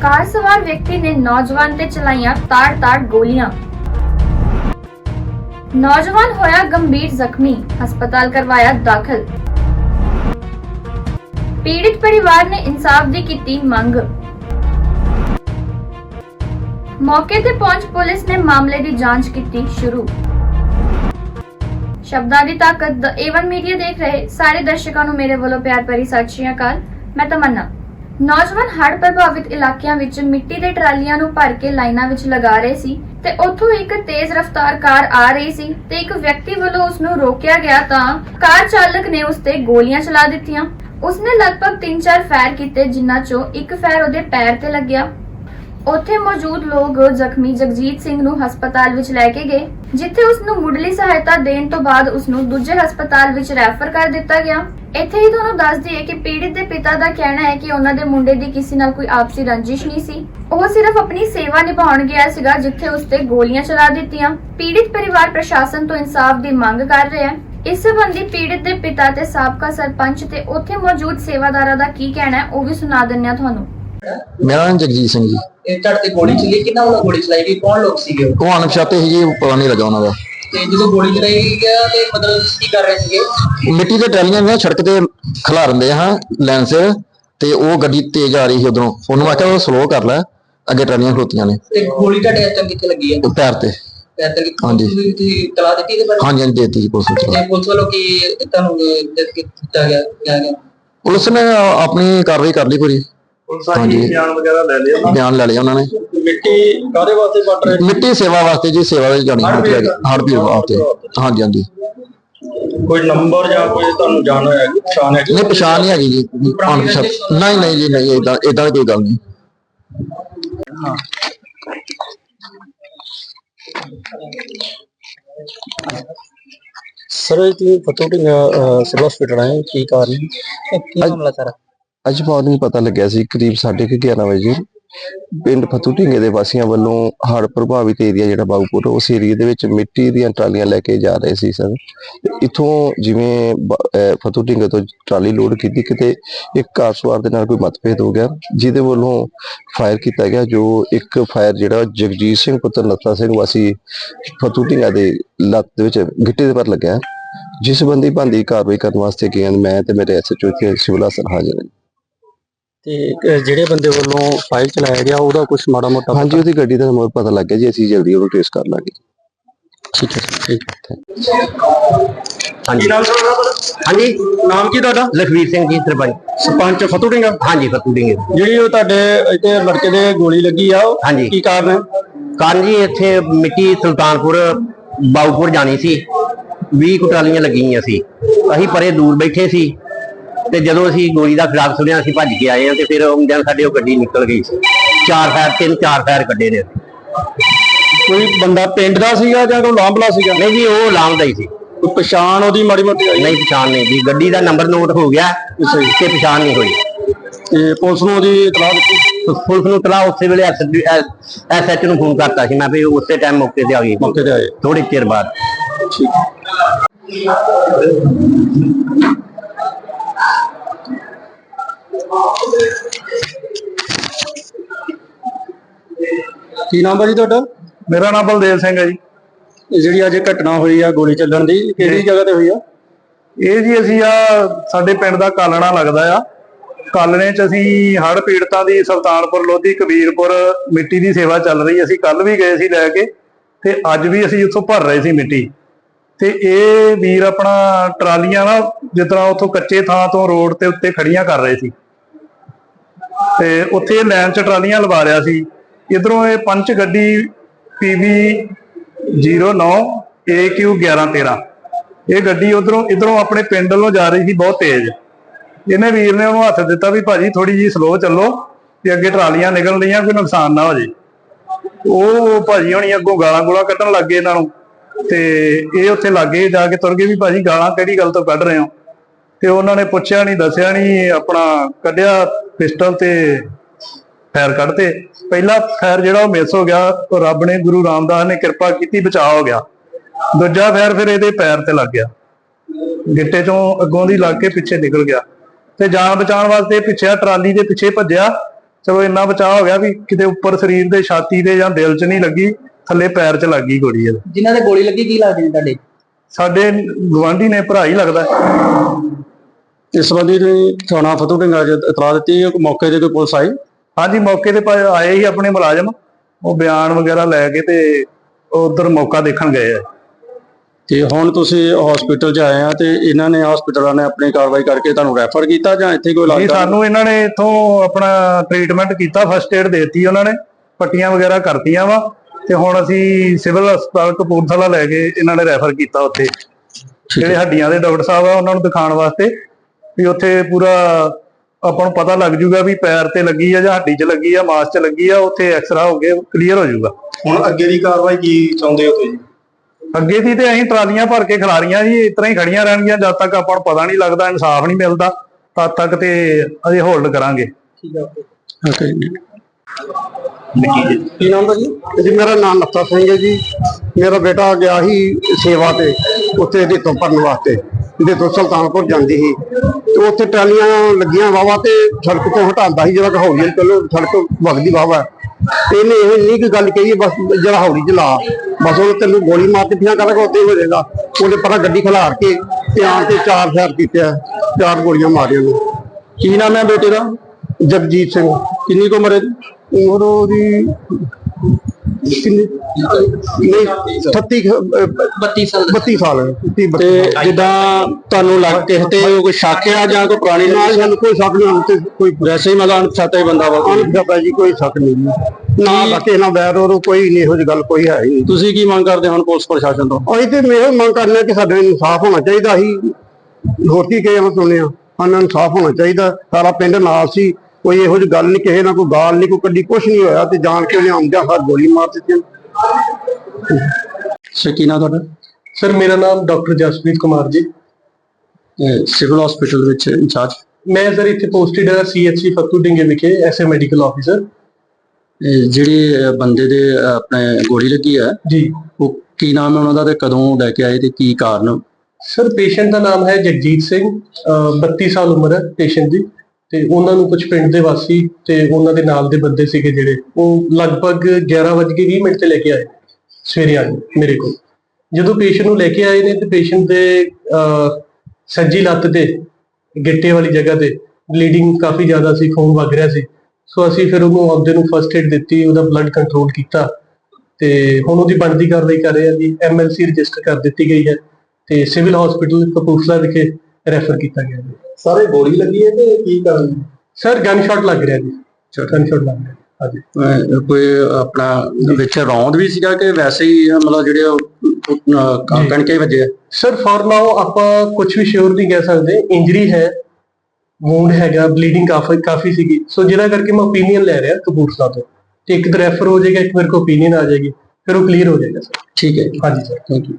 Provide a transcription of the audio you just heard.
ਕਾਰ ਸਵਾਰ ਵਿਅਕਤੀ ਨੇ ਨੌਜਵਾਨ ਤੇ ਚਲਾਈਆਂ ਤਾੜ-ਤਾੜ ਗੋਲੀਆਂ। ਨੌਜਵਾਨ ਹੋਇਆ ਗੰਭੀਰ ਜ਼ਖਮੀ, ਹਸਪਤਾਲ ਕਰਵਾਇਆ ਦਾਖਲ। ਪੀੜਿਤ ਪਰਿਵਾਰ ਨੇ ਇਨਸਾਫ ਦੀ ਕੀਤੀ ਮੰਗ। ਮੌਕੇ ਤੇ ਪਹੁੰਚ ਪੁਲਿਸ ਨੇ ਮਾਮਲੇ ਦੀ ਜਾਂਚ ਕੀਤੀ ਸ਼ੁਰੂ। ਸ਼ਬਦਾਂ ਦੀ ਤਾਕਤ ਏਵਨ ਮੀਡੀਆ ਦੇਖ ਰਹੇ ਸਾਰੇ ਦਰਸ਼ਕਾਂ ਨੂੰ ਮੇਰੇ ਵੱਲੋਂ ਪਿਆਰ ਭਰੀ ਸਤਿ ਸ਼੍ਰੀ ਅਕਾਲ। ਮੈਂ ਤਮੰਨਾ। ਨੌਜਵਾਨ ਹੜ੍ਹ ਪ੍ਰਭਾਵਿਤ ਇਲਾਕਿਆਂ ਵਿੱਚ ਮਿੱਟੀ ਦੇ ਟਰਾਲੀਆਂ ਨੂੰ ਭਰ ਕੇ ਲਾਈਨਾਂ ਵਿੱਚ ਲਗਾ ਰਹੇ ਸੀ ਤੇ ਉੱਥੋਂ ਇੱਕ ਤੇਜ਼ ਰਫ਼ਤਾਰ ਕਾਰ ਆ ਰਹੀ ਸੀ ਤੇ ਇੱਕ ਵਿਅਕਤੀ ਵੱਲੋਂ ਉਸ ਨੂੰ ਰੋਕਿਆ ਗਿਆ ਤਾਂ ਕਾਰ ਚਾਲਕ ਨੇ ਉਸ ਤੇ ਗੋਲੀਆਂ ਚਲਾ ਦਿੱਤੀਆਂ। ਉਸਨੇ ਲਗਭਗ 3-4 ਫਾਇਰ ਕੀਤੇ, ਜਿਨ੍ਹਾਂ ਚੋਂ ਇੱਕ ਫਾਇਰ ਉਹਦੇ ਪੈਰ ਤੇ ਲੱਗਿਆ। ਉੱਥੇ ਮੌਜੂਦ ਲੋਕ ਜ਼ਖਮੀ ਜਗਜੀਤ ਸਿੰਘ ਨੂੰ ਹਸਪਤਾਲ ਵਿੱਚ ਲੈ ਕੇ ਗਏ, ਜਿੱਥੇ ਉਸ ਨੂੰ ਮੁੱਢਲੀ ਸਹਾਇਤਾ ਦੇਣ ਤੋਂ ਬਾਅਦ ਉਸ ਨੂੰ ਦੂਜੇ ਹਸਪਤਾਲ ਵਿੱਚ ਰੈਫਰ ਕਰ ਦਿੱਤਾ ਗਿਆ। ਇੱਥੇ ਹੀ ਤੁਹਾਨੂੰ ਦੱਸ ਦਈਏ ਕਿ ਪੀੜਿਤ ਦੇ ਪਿਤਾ ਦਾ ਕਹਿਣਾ ਹੈ ਕਿ ਉਹਨਾਂ ਦੇ ਮੁੰਡੇ ਦੀ ਕਿਸੇ ਨਾਲ ਕੋਈ ਆਪਸੀ ਰੰਜਿਸ਼ ਨਹੀਂ ਸੀ। ਉਹ ਸਿਰਫ ਆਪਣੀ ਸੇਵਾ ਨਿਭਾਉਣ ਗਿਆ ਸੀਗਾ, ਜਿੱਥੇ ਉਸ ਤੇ ਗੋਲੀਆਂ ਚਲਾ ਦਿੱਤੀਆਂ। ਪੀੜਿਤ ਪਰਿਵਾਰ ਪ੍ਰਸ਼ਾਸਨ ਤੋਂ ਇਨਸਾਫ ਦੀ ਮੰਗ ਕਰ ਰਿਹਾ ਹੈ। ਇਸ ਸੰਬੰਧੀ ਪੀੜਿਤ ਦੇ ਪਿਤਾ ਤੇ ਸਾਬਕਾ ਸਰਪੰਚ ਤੇ ਉੱਥੇ ਮੌਜੂਦ ਸੇਵਾਦਾਰਾਂ ਦਾ ਕੀ ਕਹਿਣਾ ਹੈ, ਉਹ ਵੀ ਸੁਣਾ ਦਿੰਦੇ ਆ ਤੁਹਾਨੂੰ। ਮੇਰਾ ਨਾਮ ਜਗਜੀਤ ਸਿੰਘ ਜੀ। ਇਹ ਝੜ ਤੇ ਗੋਲੀ ਚੱਲੀ ਕਿੰਨਾ ਵੱਲੋਂ ਗੋਲੀ ਚਲਾਈ ਗਈ? ਕੌਣ ਲੋਕ ਸੀਗੇ ਉਹ? ਉਹ ਅਣਪਛਾਤੇ ਸੀ ਜੀ ਪਤਾ ਨਹੀਂ ਲੱਗਾ ਉਹਨਾਂ ਦਾ। ਤੇ ਜਦੋਂ ਗੋਲੀ ਚਲਾਈ ਗਿਆ ਤੇ ਮਤਲਬ ਕੀ ਕਰ ਰਹੇ ਸੀਗੇ? ਮਿੱਟੀ ਦੇ ਟਰਾਲੀਆਂ ਵੀ ਸੜਕ ਤੇ ਖਿਲਾਰਦੇ ਹਾਂ 'ਚ ਤੇ ਉਹ ਗੱਡੀ ਤੇਜ਼ ਆ ਰਹੀ ਸੀ ਉਧਰੋਂ। ਉਹਨੂੰ ਮੈਂ ਕਿਹਾ ਉਹ ਸਲੋ ਕਰ ਲੈ ਅੱਗੇ ਟਰਾਲੀਆਂ ਖਲੋਤੀਆਂ ਨੇ। ਤੇ ਗੋਲੀ ਤੁਹਾਡੇ ਅਚਮ ਕਿੱਥੇ ਲੱਗੀ ਹੈ ਉਹ ਪੈਰ ਤੇ ਹਾਂਜੀ। ਤੁਸੀਂ ਤਲਾ ਦਿੱਤੀ ਤੇ ਪਰ ਹਾਂਜੀ ਹਾਂਜੀ ਦੇਤੀ ਜੀ ਪੁਲਿਸ ਨੂੰ ਤੇ ਪੁਲਿਸ ਵੱਲੋਂ ਕੀ ਤੁਹਾਨੂੰ ਦੇ ਕੀਤਾ ਗਿਆ ਕਿਹਾ ਗਿਆ? ਪੁਲਿਸ ਨੇ ਆਪਣੀ ਕਾਰਵਾਈ ਕਰ ਲਈ ਪੂਰੀ। ਹਾਂਜੀ। ਬਿਆਨ ਵਗੈਰਾ ਲੈ ਲਿਆ ਉਹਨਾਂ ਬਿਆਨ ਲੈ ਲਿਆ ਉਹਨਾਂ ਨੇ। ਨੇ। ਮਿੱਟੀ ਕਾਦੇ ਵਾਸਤੇ ਵੱਟ ਰਹੇ ਮਿੱਟੀ ਸੇਵਾ ਵਾਸਤੇ ਜੀ ਸੇਵਾ ਦੇ ਜਾਣੀ ਮਿੱਟੀ ਹੈਗੀ ਹੜ ਪੀਰ ਵਾਸਤੇ। ਹਾਂਜੀ ਹਾਂਜੀ। ਕੋਈ ਨੰਬਰ ਜਾਂ ਕੋਈ ਤੁਹਾਨੂੰ ਜਾਣ ਹੋਇਆ ਕਿ ਪਛਾਣ ਹੈ? ਨਹੀਂ ਪਛਾਣ ਨਹੀਂ ਹੈਗੀ ਜੀ। ਅਣਪਛਾਤ ਨਹੀਂ ਨਹੀਂ ਜੀ ਨਹੀਂ ਇਦਾਂ ਇਦਾਂ ਕੋਈ ਗੱਲ ਨਹੀਂ। ਸਰ ਇਹ ਤੁਸੀਂ ਫਤੋਟਿੰਗ ਸਿਵਲ ਹਸਪੀਟਲ ਆਏ ਕੀ ਕਾਰਨ ਕੀ ਮਾਮਲਾ ਸਾਰਾ? ਅੱਜ ਮਾਰਨਿੰਗ ਪਤਾ ਲੱਗਿਆ ਸੀ, ਕਰੀਬ 11:30 ਵਜੇ ਪਿੰਡ ਫਤੂਟਿੰਗੇ ਦੇ ਵਾਸੀਆਂ ਵੱਲੋਂ ਹੜ੍ਹ ਪ੍ਰਭਾਵਿਤ ਏਰੀਆ ਜਿਹੜਾ ਬਾਗਪੁਰ ਉਸ ਏਰੀਆ ਦੇ ਵਿੱਚ ਮਿੱਟੀ ਦੀਆਂ ਟਰਾਲੀਆਂ ਲੈ ਕੇ ਜਾ ਰਹੇ ਸੀ ਸਰ। ਤੇ ਇੱਥੋਂ ਜਿਵੇਂ ਬ- ਫਤੂਟਿੰਗੇ ਤੋਂ ਟਰਾਲੀ ਲੋਡ ਕੀਤੀ, ਕਿਤੇ ਇੱਕ ਕਾਰ ਸਵਾਰ ਦੇ ਨਾਲ ਕੋਈ ਮਤਭੇਦ ਹੋ ਗਿਆ, ਜਿਹਦੇ ਵੱਲੋਂ ਫਾਇਰ ਕੀਤਾ ਗਿਆ, ਜੋ ਇੱਕ ਫਾਇਰ ਜਿਹੜਾ ਜਗਜੀਤ ਸਿੰਘ ਪੁੱਤਰ ਨੱਥਾ ਸਿੰਘ ਵਾਸੀ ਫਤੂਟਿੰਗਾ ਦੇ ਲੱਤ ਦੇ ਵਿੱਚ ਗਿੱਟੇ ਦੇ ਪਰ ਲੱਗਿਆ, ਜਿਸ ਸੰਬੰਧੀ ਬੰਦੀ ਕਾਰਵਾਈ ਕਰਨ ਵਾਸਤੇ ਗਏ ਹਾਂ ਮੈਂ ਤੇ ਮੇਰੇ ਐਸਐਚਓ ਇੱਥੇ ਸਿਵਲ ਹਸਪਤਾਲ ਹਾਜ਼ਰ ਨੇ। ਤੇ ਜਿਹੜੇ ਬੰਦੇ ਵੱਲੋਂ ਫਾਇਰ ਚਲਾਇਆ ਗਿਆ ਉਹਦਾ ਕੁਝ ਮਾੜਾ ਮੋਟਾ ਹਾਂਜੀ ਉਹਦੀ ਗੱਡੀ ਦਾ ਮੈਨੂੰ ਪਤਾ ਲੱਗ ਗਿਆ ਜੀ ਅਸੀਂ ਜਲਦੀ ਉਹਨੂੰ ਟ੍ਰੇਸ ਕਰ ਲਾਂਗੇ। ਠੀਕ ਹੈ ਠੀਕ ਹਾਂਜੀ। ਹਾਂਜੀ। ਨਾਮ ਕੀ ਤੁਹਾਡਾ? ਲਖਵੀਰ ਸਿੰਘ ਜੀ ਸਰਪੰਚ। ਸਰਪੰਚ ਫਤੂਟਿੰਗ ਹਾਂਜੀ ਫਤੂ ਡਿੰਗੇ ਜਿਹੜੀ ਉਹ ਤੁਹਾਡੇ ਇੱਥੇ ਲੜਕੇ ਦੇ ਗੋਲੀ ਲੱਗੀ ਆ ਉਹ ਹਾਂਜੀ। ਕੀ ਕਾਰਨ ਹੈ? ਕਾਰਨ ਜੀ ਇੱਥੇ ਮਿੱਟੀ ਸੁਲਤਾਨਪੁਰ ਬਾਉਪੁਰ ਜਾਣੀ ਸੀ। 20 ਕੁਟਾਲੀਆਂ ਲੱਗੀਆਂ ਸੀ। ਅਸੀਂ ਪਰੇ ਦੂਰ ਬੈਠੇ ਸੀ। ਤੇ ਜਦੋਂ ਅਸੀਂ ਗੋਲੀ ਦਾ ਖਰਾਬ ਸੁਣਿਆ ਅਸੀਂ ਭੱਜ ਕੇ ਆਏ ਹਾਂ ਤੇ ਫਿਰ ਆਉਂਦਿਆਂ ਸਾਡੇ ਉਹ ਗੱਡੀ ਨਿਕਲ ਗਈ ਸੀ। ਚਾਰ ਫਾਇਰ ਤਿੰਨ ਚਾਰ ਫਾਇਰ ਕੱਢੇ ਨੇ ਕੋਈ ਬੰਦਾ ਪਿੰਡ ਦਾ ਸੀਗਾ ਜਾਂ ਕੋਈ ਲਾਂਬਲਾ ਸੀਗਾ? ਨਹੀਂ ਜੀ ਉਹ ਲਾਮਦਾ ਹੀ ਸੀ। ਕੋਈ ਪਛਾਣ ਉਹਦੀ ਮਾੜੀ ਮੋਟੀ ਆਈ? ਨਹੀਂ ਪਛਾਣ ਨਹੀਂ ਜੀ। ਗੱਡੀ ਦਾ ਨੰਬਰ ਨੋਟ ਹੋ ਗਿਆ ਤੇ ਪਛਾਣ ਨਹੀਂ ਹੋਈ। ਤੇ ਪੁਲਿਸ ਨੂੰ ਉਹਦੀ ਇਤਲਾਹ ਦਿੱਤੀ? ਪੁਲਿਸ ਨੂੰ ਤਲਾ ਉਸੇ ਵੇਲੇ ਐਸਐਚ ਨੂੰ ਫੋਨ ਕਰਤਾ ਸੀ। ਮੈਂ ਵੀ ਉਸੇ ਟਾਈਮ ਮੌਕੇ ਤੇ ਆ ਗਈ। ਮੌਕੇ ਤੇ ਆਏ। ਥੋੜੀ ਚਿਰ ਬਾਅਦ। ਕੀ ਨਾਮ ਹੈ ਜੀ ਤੁਹਾਡਾ? ਮੇਰਾ ਨਾਮ ਬਲਦੇਵ ਸਿੰਘ ਹੈ ਜੀ। ਇਹ ਜਿਹੜੀ ਅੱਜ ਘਟਨਾ ਹੋਈ ਆ ਗੋਲੀ ਚੱਲਣ ਦੀ ਕਿਹੜੀ ਜਗ੍ਹਾ ਤੇ ਹੋਈ ਆ? ਇਹ ਜੀ ਅਸੀਂ ਆ ਸਾਡੇ ਪਿੰਡ ਦਾ ਕਾਲਣਾ ਲੱਗਦਾ ਆ। ਕਾਲਣੇ ਚ ਅਸੀਂ ਹੜ੍ਹ ਪੀੜਤਾਂ ਦੀ ਸੁਲਤਾਨਪੁਰ ਲੋਧੀ ਕਬੀਰਪੁਰ ਮਿੱਟੀ ਦੀ ਸੇਵਾ ਚੱਲ ਰਹੀ ਅਸੀਂ ਕੱਲ ਵੀ ਗਏ ਸੀ ਲੈ ਕੇ ਤੇ ਅੱਜ ਵੀ ਅਸੀਂ ਉੱਥੋਂ ਭਰ ਰਹੇ ਸੀ ਮਿੱਟੀ। ਤੇ ਇਹ ਵੀਰ ਆਪਣਾ ਟਰਾਲੀਆਂ ਨਾ ਜਿਸ ਤਰ੍ਹਾਂ ਉੱਥੋਂ ਕੱਚੇ ਥਾਂ ਤੋਂ ਰੋਡ ਤੇ ਉੱਤੇ ਖੜੀਆਂ ਕਰ ਰਹੇ ਸੀ। ਤੇ ਉੱਥੇ ਲਾਈਨ ਚ ਟਰਾਲੀਆਂ ਲਵਾ ਰਿਆ ਸੀ। ਇਧਰੋਂ ਇਹ ਪੰਚ ਗੱਡੀ ਪੀਬੀ 09 AQ 1113 ਇਹ ਗੱਡੀ ਉਧਰੋਂ ਇਧਰੋਂ ਆਪਣੇ ਪਿੰਡ ਵੱਲੋਂ ਜਾ ਰਹੀ ਸੀ, ਬਹੁਤ ਤੇਜ਼। ਇਹਨੇ ਵੀਰ ਨੇ ਉਹਨੂੰ ਹੱਥ ਦਿੱਤਾ ਵੀ ਭਾਜੀ ਥੋੜੀ ਜੀ ਸਲੋ ਚੱਲੋ ਤੇ ਅੱਗੇ ਟਰਾਲੀਆਂ ਨਿਕਲ ਰਹੀਆਂ ਕੋਈ ਨੁਕਸਾਨ ਨਾ ਹੋ ਜੇ। ਉਹ ਭਾਜੀ ਹੋਣੀ ਅੱਗੋਂ ਗਾਲਾਂ ਗੋਲਾਂ ਕੱਢਣ ਲੱਗੇ ਇਹਨਾਂ ਨੂੰ। ਤੇ ਇਹ ਉੱਥੇ ਲੱਗੇ ਜਾ ਕੇ ਤੁਰ ਗਏ ਵੀ ਭਾਜੀ ਗਾਲਾਂ ਕਿਹੜੀ ਗੱਲ ਤੋਂ ਕੱਢ ਰਹੇ ਹੋ? ਤੇ ਉਹਨਾਂ ਨੇ ਪੁੱਛਿਆ ਨਹੀਂ ਦੱਸਿਆ ਨਹੀਂ ਆਪਣਾ ਕੱਢਿਆ ਪਿਸਟਲ ਤੇ ਫਾਇਰ ਕੱਢਤੇ। ਪਹਿਲਾ ਫਾਇਰ ਜਿਹੜਾ ਉਹ ਮਿਸ ਹੋ ਗਿਆ ਉਹ ਰੱਬ ਨੇ ਗੁਰੂ ਰਾਮਦਾਸ ਨੇ ਕਿਰਪਾ ਕੀਤੀ ਬਚਾਅ ਹੋ ਗਿਆ। ਦੂਜਾ ਫਾਇਰ ਫਿਰ ਇਹਦੇ ਪੈਰ ਤੇ ਲੱਗ ਗਿਆ। ਗਿੱਟੇ ਚੋਂ ਅੱਗੋਂ ਦੀ ਲੱਗ ਕੇ ਪਿੱਛੇ ਨਿਕਲ ਗਿਆ। ਤੇ ਜਾਨ ਬਚਾਉਣ ਵਾਸਤੇ ਪਿੱਛੇ ਟਰਾਲੀ ਦੇ ਪਿੱਛੇ ਭੱਜਿਆ। ਚਲੋ ਇੰਨਾ ਬਚਾਅ ਹੋ ਗਿਆ ਵੀ ਕਿਤੇ ਉੱਪਰ ਸਰੀਰ ਦੇ ਛਾਤੀ ਤੇ ਜਾਂ ਦਿਲ 'ਚ ਨਹੀਂ ਲੱਗੀ ਥੱਲੇ ਪੈਰ 'ਚ ਲੱਗੀ ਗੋਲੀ ਇਹਦੇ। ਜਿਨ੍ਹਾਂ ਦੇ ਗੋਲੀ ਲੱਗੀ ਕੀ ਲੱਗਦੇ ਨੇ ਤੁਹਾਡੇ? ਸਾਡੇ ਗਵਾਂਢੀ ਨੇ ਭਰਾ ਹੀ ਲੱਗਦਾ। ਇਸ ਸੰਬੰਧੀ ਥਾਣਾ ਫਤੂ ਢਿੰਗਾ ਚ ਇਤਲਾਹ ਦਿੱਤੀ ਮੌਕੇ ਤੇ ਕੋਈ ਪੁਲਿਸ ਆਈ? ਹਾਂਜੀ ਮੌਕੇ ਤੇ ਆਏ ਹੀ ਆਪਣੇ ਮੁਲਾਜ਼ਮ। ਉਹ ਬਿਆਨ ਵਗੈਰਾ ਲੈ ਕੇ ਤੇ ਉਧਰ ਮੌਕਾ ਦੇਖਣ ਗਏ ਆ। ਤੇ ਹੁਣ ਤੁਸੀਂ ਹਸਪੀਟਲ 'ਚ ਆਏ ਆ ਤੇ ਇਹਨਾਂ ਨੇ ਹਸਪੀਟਲਾਂ ਨੇ ਆਪਣੀ ਕਾਰਵਾਈ ਕਰਕੇ ਤੁਹਾਨੂੰ ਰੈਫਰ ਕੀਤਾ ਜਾਂ ਇੱਥੇ ਕੋਈ ਇਲਾਜ ਕਰ- ਸਾਨੂੰ ਇਹਨਾਂ ਨੇ ਇਥੋਂ ਆਪਣਾ ਟ੍ਰੀਟਮੈਂਟ ਕੀਤਾ ਫਸਟ ਏਡ ਦੇਤੀ ਉਹਨਾਂ ਨੇ। ਪੱਟੀਆਂ ਵਗੈਰਾ ਕਰਤੀਆਂ ਵਾ ਤੇ ਹੁਣ ਅਸੀਂ ਸਿਵਲ ਹਸਪਤਾਲ ਕਪੂਰਥਲਾ ਲੈ ਕੇ ਇਹਨਾਂ ਨੇ ਰੈਫਰ ਕੀਤਾ ਉੱਥੇ। ਜਿਹੜੇ ਹੱਡੀਆਂ ਦੇ ਡਾਕਟਰ ਸਾਹਿਬ ਆ ਉਹਨਾਂ ਨੂੰ ਦਿਖਾਉਣ ਵਾਸਤੇ ਵੀ ਉੱਥੇ ਪੂਰਾ ਆਪਾਂ ਨੂੰ ਪਤਾ ਲੱਗ ਜੂਗਾ ਵੀ ਪੈਰ ਤੇ ਲੱਗੀ ਆ ਜਾਂ ਹੱਡੀ 'ਚ ਲੱਗੀ ਆ ਮਾਸ 'ਚ ਲੱਗੀ ਆ ਉੱਥੇ ਐਕਸਰਾ ਹੋ ਕੇ ਕਲੀਅਰ ਹੋ ਜਾਊਗਾ ਹੁਣ ਅੱਗੇ ਦੀ ਕਾਰਵਾਈ ਕੀ ਚਾਹੁੰਦੇ ਹੋ ਤੁਸੀਂ? ਅੱਗੇ ਦੀ ਤੇ ਅਸੀਂ ਟਰਾਲੀਆਂ ਭਰ ਕੇ ਖਿਲਾਰੀਆਂ ਜੀ ਇਸ ਤਰ੍ਹਾਂ ਹੀ ਖੜੀਆਂ ਰਹਿਣਗੀਆਂ ਜਦ ਤੱਕ ਆਪਾਂ ਨੂੰ ਪਤਾ ਨਹੀਂ ਲੱਗਦਾ ਇਨਸਾਫ ਨਹੀਂ ਮਿਲਦਾ ਤਦ ਤੱਕ ਤੇ ਅਜੇ ਹੋਲਡ ਕਰਾਂਗੇ। Okay ਜੀ। ਕੀ ਨਾਮ ਦਾ ਜੀ? ਜੀ ਮੇਰਾ ਨਾਮ ਨੱਥਾ ਸਿੰਘ ਹੈ ਜੀ। ਮੇਰਾ ਬੇਟਾ ਗਿਆ ਸੀ ਸੇਵਾ ਤੇ ਉੱਥੇ ਦੇ ਤੋਂ ਭਰਨ ਵਾਸਤੇ। ਦੇ ਤੋਂ ਸੁਲਤਾਨਪੁਰ ਜਾਂਦੀ ਸੀ ਤੇ ਉੱਥੇ ਟਰਾਲੀਆਂ ਲੱਗੀਆਂ ਵਾਵਾ ਤੇ ਸੜਕ ਤੋਂ ਹਟਾਉਂਦਾ ਸੀ ਜਿਹੜਾ ਹੌਲੀ ਹੌਲੀ ਚਲੋ ਸੜਕ ਵਗਦੀ ਵਾਵਾ ਇਹਨੇ ਇਹ ਨਹੀਂ ਕਿ ਗੱਲ ਕਹੀ ਬਸ ਜਰਾ ਹੌਲੀ ਚਲਾ ਬਸ ਉਹ ਤੈਨੂੰ ਗੋਲੀ ਮਾਰ ਕੇ ਪਿਆ ਕਰਾਂਗਾ ਉੱਤੇ ਹੋ ਜਾਏਗਾ ਉਹਦੇ ਪਰਾਂ ਗੱਡੀ ਖਿਲਾਰ ਕੇ ਤੇ ਆਣ ਕੇ ਚਾਰ ਫੈਰ ਕੀਤੇ ਆ, ਚਾਰ ਗੋਲੀਆਂ ਮਾਰੀਆਂ ਨੇ ਕੀ ਨਾਮ ਹੈ ਬੇਟੇ ਦਾ? ਜਗਜੀਤ ਸਿੰਘ। ਕਿੰਨੀ ਕੁ ਉਮਰ ਹੈ ਜੀ? ਉਮਰ ਉਹਦੀ ਕਿੰਨੀ ਨਹੀਂ 38 32 ਸਾਲ 32 ਸਾਲ। ਹੈ 30 ਤੇ ਜਿੱਦਾਂ ਤੁਹਾਨੂੰ ਲੱਗ ਕਿਸੇ ਤੇ ਕੋਈ ਸ਼ੱਕ ਆ ਜਾਂ ਕੋਈ ਪੁਰਾਣੀ ਨਾਲ ਸਾਨੂੰ ਕੋਈ ਸ਼ੱਕ ਨਹੀਂ ਹਨ ਤੇ ਕੋਈ ਵੈਸੇ ਹੀ ਮਤਲਬ ਅਣਪਛਾਤਾ ਹੀ ਬੰਦਾ ਵਾ ਕੋਈ। ਅਨਪਤਾ ਜੀ ਕੋਈ ਸ਼ੱਕ ਨਹੀਂ ਜੀ। ਨਾ ਲੱਗੇ ਨਾ ਬੈਰ ਉਹ ਕੋਈ ਨਹੀਂ ਇਹੋ ਜਿਹੀ ਗੱਲ ਕੋਈ ਹੈ ਹੀ ਨਹੀਂ। ਤੁਸੀਂ ਕੀ ਮੰਗ ਕਰਦੇ ਹੋ ਹੁਣ ਪੁਲਿਸ ਪ੍ਰਸ਼ਾਸਨ ਤੋਂ? ਅਸੀਂ ਤੇ ਮੇਰੇ ਮੰਗ ਕਰਨੇ ਕਿ ਸਾਡੇ ਇਨਸਾਫ ਹੋਣਾ ਚਾਹੀਦਾ ਸੀ। ਹੋਰ ਕੀ ਕਹੇ ਮੈਂ ਸੁਣਿਆ? ਸਾਨੂੰ ਇਨਸਾਫ ਹੋਣਾ ਚਾਹੀਦਾ। ਸਾਰਾ ਪਿੰਡ ਨਾਲ ਸੀ। ਕੋਈ ਇਹੋ ਜਿਹੀ ਗੱਲ ਨਹੀਂ ਕਿਸੇ ਨਾਲ ਕੋਈ ਗਾਲ ਨਹੀਂ ਕੋਈ ਕੱਢੀ ਕੁਛ ਨਹੀਂ ਹੋਇਆ ਤੇ ਜਾਣ ਕੇ ਉਹਨੇ ਆਉਂਦਿਆਂ ਹਰ ਗੋਲੀ ਮਾਰ ਦਿੱਤੀ ਸਰ ਕੀ ਨਾਮ ਤੁਹਾਡਾ? ਸਰ ਮੇਰਾ ਨਾਮ doctor Jaspreet Kumar ji. Civil hospital ਵਿੱਚ ਇੰਚਾਰਜ? ਮੈਂ ਸਰ ਇੱਥੇ ਪੋਸਟਡ ਹਾਂ ਸੀਐਚਸੀ ਫੱਤੂ ਢਿੰਗੇ ਵਿਖੇ ਐਸਏ ਮੈਡੀਕਲ ਆਫੀਸਰ ਜਿਹੜੇ ਬੰਦੇ ਦੇ ਆਪਣੇ ਗੋਲੀ ਲੱਗੀ ਹੈ ਜੀ। ਉਹ ਕੀ ਨਾਮ ਹੈ ਉਹਨਾਂ ਦਾ ਤੇ ਕਦੋਂ ਲੈ ਕੇ ਆਏ ਤੇ ਕੀ ਕਾਰਨ? ਸਰ ਪੇਸ਼ੈਂਟ ਦਾ ਨਾਮ ਹੈ ਜਗਜੀਤ ਸਿੰਘ ਅਹ 32 ਸਾਲ ਉਮਰ ਹੈ ਪੇਸ਼ੈਂਟ ਦੀ। ਤੇ ਉਹਨਾਂ ਨੂੰ ਕੁਝ ਪਿੰਡ ਦੇ ਵਾਸੀ ਤੇ ਉਹਨਾਂ ਦੇ ਨਾਲ ਦੇ ਬੰਦੇ ਸੀਗੇ ਜਿਹੜੇ, ਉਹ ਲਗਭਗ 11:20 ਮਿੰਟ ਤੇ ਲੈ ਕੇ ਆਏ ਸਵੇਰੇ ਆਏ ਮੇਰੇ ਕੋਲ। ਜਦੋਂ ਪੇਸ਼ੈਂਟ ਨੂੰ ਲੈ ਕੇ ਆਏ ਨੇ ਤੇ ਪੇਸ਼ੈਂਟ ਦੇ ਸੱਜੀ ਲੱਤ ਤੇ, ਗਿੱਟੇ ਵਾਲੀ ਜਗ੍ਹਾ ਤੇ ਬਲੀਡਿੰਗ ਕਾਫੀ ਜ਼ਿਆਦਾ ਸੀ, ਖੂਨ ਵਗ ਰਿਹਾ ਸੀ। ਸੋ ਅਸੀਂ ਫਿਰ ਉਹਨੂੰ ਆਉਂਦੇ ਨੂੰ ਫਰਸਟ ਏਡ ਦਿੱਤੀ, ਉਹਦਾ ਬਲੱਡ ਕੰਟਰੋਲ ਕੀਤਾ ਤੇ ਹੁਣ ਉਹਦੀ ਬਣਦੀ ਕਾਰਵਾਈ ਕਰ ਰਹੇ ਆ ਜੀ ਐਮਐਲਸੀ ਰਜਿਸਟਰ ਕਰ ਦਿੱਤੀ ਗਈ ਹੈ ਤੇ ਸਿਵਲ ਹਸਪੀਟਲ ਕਪੂਰਥਲਾ ਵਿਖੇ ਰੈਫਰ ਕੀਤਾ ਗਿਆ ਜੀ। ਸਾਰੇ ਗੋਲੀ ਲੱਗੀ ਹੈ ਤੇ ਕੀ ਕਰਨ? ਸਰ ਗਨ ਸ਼ਾਟ ਲੱਗ ਰਿਹਾ ਜੀ। ਗਨ ਸ਼ਾਟ ਲੱਗ ਰਿਹਾ। ਹਾਂਜੀ। ਅਹ, ਕੋਈ ਆਪਣਾ ਵਿੱਚ ਰੌਂਦ ਵੀ ਸੀਗਾ ਕਿ ਵੈਸੇ ਹੀ ਮਤਲਬ ਜਿਹੜੇ ਉਹ, ਕਣਕੇ ਵੱਜੇ? ਸਰ ਫॉर ਨਾਓ ਆਪਾਂ ਕੁਝ ਵੀ ਸ਼ੋਰ ਨਹੀਂ ਕਹਿ ਸਕਦੇ। ਇੰਜਰੀ ਹੈ ਵੂੰਡ ਹੈਗਾ ਬਲੀਡਿੰਗ ਕਾਫੀ ਕਾਫੀ ਸੀਗੀ। ਸੋ ਜਿਹਦਾ ਕਰਕੇ ਮੈਂ ਓਪੀਨੀਅਨ ਲੈ ਰਿਹਾ ਕਪੂਰਥਲਾ ਤੋਂ। ਤੇ ਇੱਕ ਤਾਂ ਰੈਫਰ ਹੋ ਜਾਏਗਾ ਇੱਕ ਮੇਰੇ ਕੋ ਓਪੀਨੀਅਨ ਆ ਜਾਏਗੀ। ਫਿਰ ਉਹ ਕਲੀਅਰ ਹੋ ਜਾਏਗਾ ਸਰ ਠੀਕ ਹੈ ਹਾਂਜੀ ਸਰ ਥੈਂਕ ਯੂ